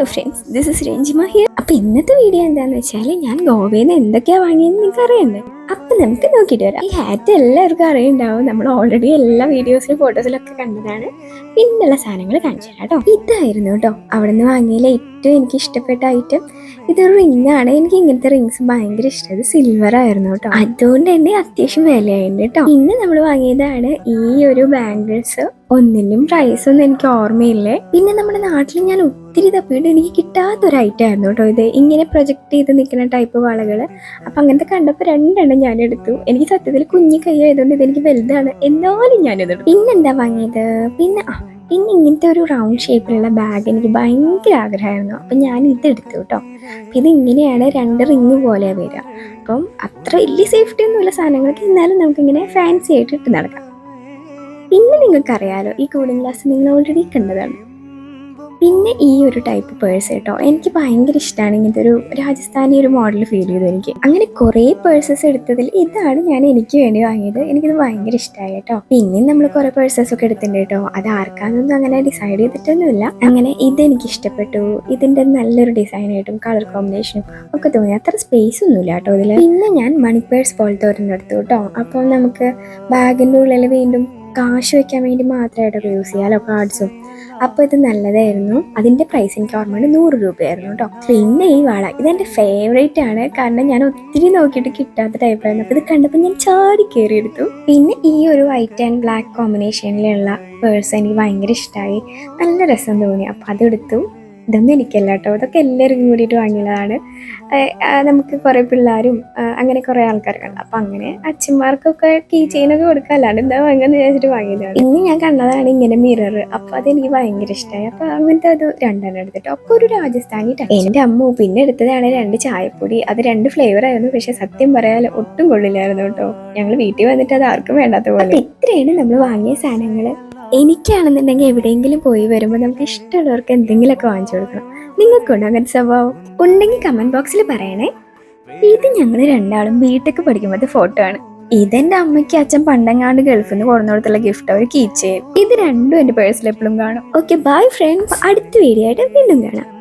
Hello friends this is Ranjima here അപ്പൊ ഇന്നത്തെ video എന്താന്ന് വെച്ചാൽ ഞാൻ ഗോവയിൽ നിന്ന് എന്തൊക്കെയാ വാങ്ങിയെന്ന് നിങ്ങൾക്ക് അറിയണ്ടേ അപ്പൊ നമുക്ക് നോക്കിയിട്ട് വരാം. ഈ ഹാറ്റ് എല്ലാവർക്കും അറിയുണ്ടാവും. നമ്മൾ ഓൾറെഡി എല്ലാ വീഡിയോസിലും ഫോട്ടോസിലൊക്കെ കണ്ടതാണ്. പിന്നുള്ള സാധനങ്ങൾ കാണിച്ചു തരാം കേട്ടോ. ഇതായിരുന്നു കേട്ടോ. അവിടെ നിന്ന് വാങ്ങിയതിൽ ഏറ്റവും എനിക്ക് ഇഷ്ടപ്പെട്ട ഐറ്റം ഇതൊരു റിംഗ് ആണ്. എനിക്ക് ഇങ്ങനത്തെ റിങ്സ് ഭയങ്കര ഇഷ്ടം. ഇത് സിൽവർ ആയിരുന്നു കേട്ടോ അതുകൊണ്ട് തന്നെ അത്യാവശ്യം വിലയായിരുന്നു കേട്ടോ ഇന്ന് നമ്മൾ വാങ്ങിയതാണ് ഈ ഒരു ബാംഗിൾസ് ഒന്നിനും പ്രൈസ് ഒന്നും എനിക്ക് ഓർമ്മയില്ലേ. പിന്നെ നമ്മുടെ നാട്ടിൽ ഞാൻ ഒത്തിരി തപ്പിയിട്ട് എനിക്ക് കിട്ടാത്തൊരു ഐറ്റം ആയിരുന്നു കേട്ടോ ഇത്. ഇങ്ങനെ പ്രൊജക്ട് ചെയ്ത് നിൽക്കുന്ന ടൈപ്പ് വളകൾ അപ്പം അങ്ങനത്തെ കണ്ടപ്പോൾ രണ്ടെണ്ണം ഞാൻ എടുത്തു. എനിക്ക് സത്യത്തിൽ കുഞ്ഞി കൈ ആയതുകൊണ്ട് ഇതെനിക്ക് വലുതാണ് എന്നാലും ഞാൻ എടുത്തു. പിന്നെന്താ വാങ്ങിയത്? പിന്നെ പിന്നെ ഇങ്ങനത്തെ ഒരു റൗണ്ട് ഷേപ്പിലുള്ള ബാഗ് എനിക്ക് ഭയങ്കര ആഗ്രഹമായിരുന്നു. അപ്പം ഞാൻ ഇതെടുത്തു കേട്ടോ ഇത് ഇങ്ങനെയാണ് രണ്ട് റിങ് പോലെ വരിക. അപ്പം അത്ര വലിയ സേഫ്റ്റി ഒന്നുമില്ല സാധനങ്ങൾക്ക്. എന്നാലും നമുക്കിങ്ങനെ ഫാൻസി ആയിട്ട് ഇട്ട് നടക്കാം. പിന്നെ നിങ്ങൾക്കറിയാലോ ഈ കൂളിംഗ് ഗ്ലാസ് നിങ്ങൾ ഓൾറെഡി കണ്ടതാണ്. പിന്നെ ഈ ഒരു ടൈപ്പ് പേഴ്സ് കേട്ടോ എനിക്ക് ഭയങ്കര ഇഷ്ടമാണ് ഇങ്ങനത്തെ ഒരു രാജസ്ഥാനി ഒരു മോഡൽ ഫീൽ ചെയ്തു എനിക്ക്. അങ്ങനെ കുറേ പേഴ്സസ് എടുത്തതിൽ ഇതാണ് ഞാൻ എനിക്ക് വേണ്ടി വാങ്ങിയത്. എനിക്കിത് ഭയങ്കര ഇഷ്ടമായി കേട്ടോ. പിന്നെയും നമ്മൾ കുറേ പേഴ്സസ് ഒക്കെ എടുത്തിട്ടുണ്ട് കേട്ടോ. അത് ആർക്കാന്നൊന്നും അങ്ങനെ ഡിസൈഡ് ചെയ്തിട്ടൊന്നുമില്ല. അങ്ങനെ ഇത് എനിക്ക് ഇഷ്ടപ്പെട്ടു. ഇതിന്റെ നല്ലൊരു ഡിസൈനായിട്ടും കളർ കോമ്പിനേഷനും ഒക്കെ തോന്നി. അത്ര സ്പേസ് ഒന്നുമില്ല കേട്ടോ ഇതിൽ പിന്നെ ഞാൻ മണി പേഴ്സ് പോലത്തെ ഒരെണ്ണം എടുത്തു കേട്ടോ. അപ്പം നമുക്ക് ബാഗിന്റെ ഉള്ളിൽ വീണ്ടും കാശ് വെക്കാൻ വേണ്ടി മാത്രമായിട്ടൊക്കെ യൂസ് ചെയ്യാമല്ലോ കാർഡ്സും അപ്പോൾ ഇത് നല്ലതായിരുന്നു. അതിന്റെ പ്രൈസ് എനിക്ക് ഓർമ്മയുണ്ട് നൂറ് രൂപയായിരുന്നു കേട്ടോ. പിന്നെ ഈ വള ഇതെന്റെ ഫേവറേറ്റ് ആണ്. കാരണം ഞാൻ ഒത്തിരി നോക്കിയിട്ട് കിട്ടാത്ത ടൈപ്പായിരുന്നു അപ്പോൾ ഇത് കണ്ടപ്പോൾ ഞാൻ ചാടി കയറി എടുത്തു പിന്നെ ഈ ഒരു വൈറ്റ് ആൻഡ് ബ്ലാക്ക് കോമ്പിനേഷനിലുള്ള പേഴ്സ് എനിക്ക് ഭയങ്കര ഇഷ്ടമായി നല്ല രസം തോന്നി. അപ്പോൾ അതെടുത്തു ഇതൊന്നും എനിക്കല്ല കേട്ടോ. ഇതൊക്കെ എല്ലാവരും കൂടിയിട്ട് വാങ്ങിയതാണ്. നമുക്ക് കുറേ പിള്ളേരും അങ്ങനെ കുറേ ആൾക്കാരൊക്കെ അപ്പം അങ്ങനെ അച്ഛന്മാർക്കൊക്കെ കീ ചെയിനൊക്കെ കൊടുക്കാമല്ലാണ്ട് എന്താ വാങ്ങാന്ന് വിചാരിച്ചിട്ട് വാങ്ങിയതാണ്. ഇന്ന് ഞാൻ കണ്ടതാണ് ഇങ്ങനെ മിറർ അപ്പം അതെനിക്ക് ഭയങ്കര ഇഷ്ടമായി അപ്പം അങ്ങനത്തെ അത് രണ്ടെണ്ണം എടുത്തിട്ട് ഒക്കെ ഒരു രാജസ്ഥാനി touch. എന്റെ അമ്മ പിന്നെ എടുത്തതാണ് രണ്ട് ചായപ്പൊടി. അത് രണ്ട് ഫ്ലേവർ ആയിരുന്നു. പക്ഷേ സത്യം പറയാൻ ഒട്ടും കൊള്ളില്ലായിരുന്നു കേട്ടോ. ഞങ്ങൾ വീട്ടിൽ വന്നിട്ട് അത് ആർക്കും വേണ്ടാത്ത പോലെ. ഇത്രയാണ് നമ്മൾ വാങ്ങിയ സാധനങ്ങൾ എനിക്കാണെന്നുണ്ടെങ്കിൽ എവിടെയെങ്കിലും പോയി വരുമ്പോൾ നമുക്ക് ഇഷ്ടമുള്ളവർക്ക് എന്തെങ്കിലുമൊക്കെ വാങ്ങിച്ചു കൊടുക്കണം. നിങ്ങൾക്കുണ്ടോ അങ്ങനത്തെ സ്വഭാവം? ഉണ്ടെങ്കിൽ കമന്റ് ബോക്സിൽ പറയണേ. ഇത് ഞങ്ങൾ രണ്ടാളും വീട്ടിലേക്ക് പഠിക്കുമ്പോഴത്തെ ഫോട്ടോ ആണ്. ഇതെന്റെ അമ്മയ്ക്ക് അച്ഛൻ പണ്ടങ്ങാണ്ട് ഗൾഫിൽ നിന്ന് കൊടുന്നു കൊടുത്തുള്ള ഗിഫ്റ്റ് ഒരു കീച്ചേ ഇത് രണ്ടും എന്റെ പേഴ്സിൽ എപ്പോഴും കാണും. ഓക്കെ ബൈ ഫ്രണ്ട്സ് അടുത്ത വീഡിയോ ആയിട്ട് വീണ്ടും കാണാം.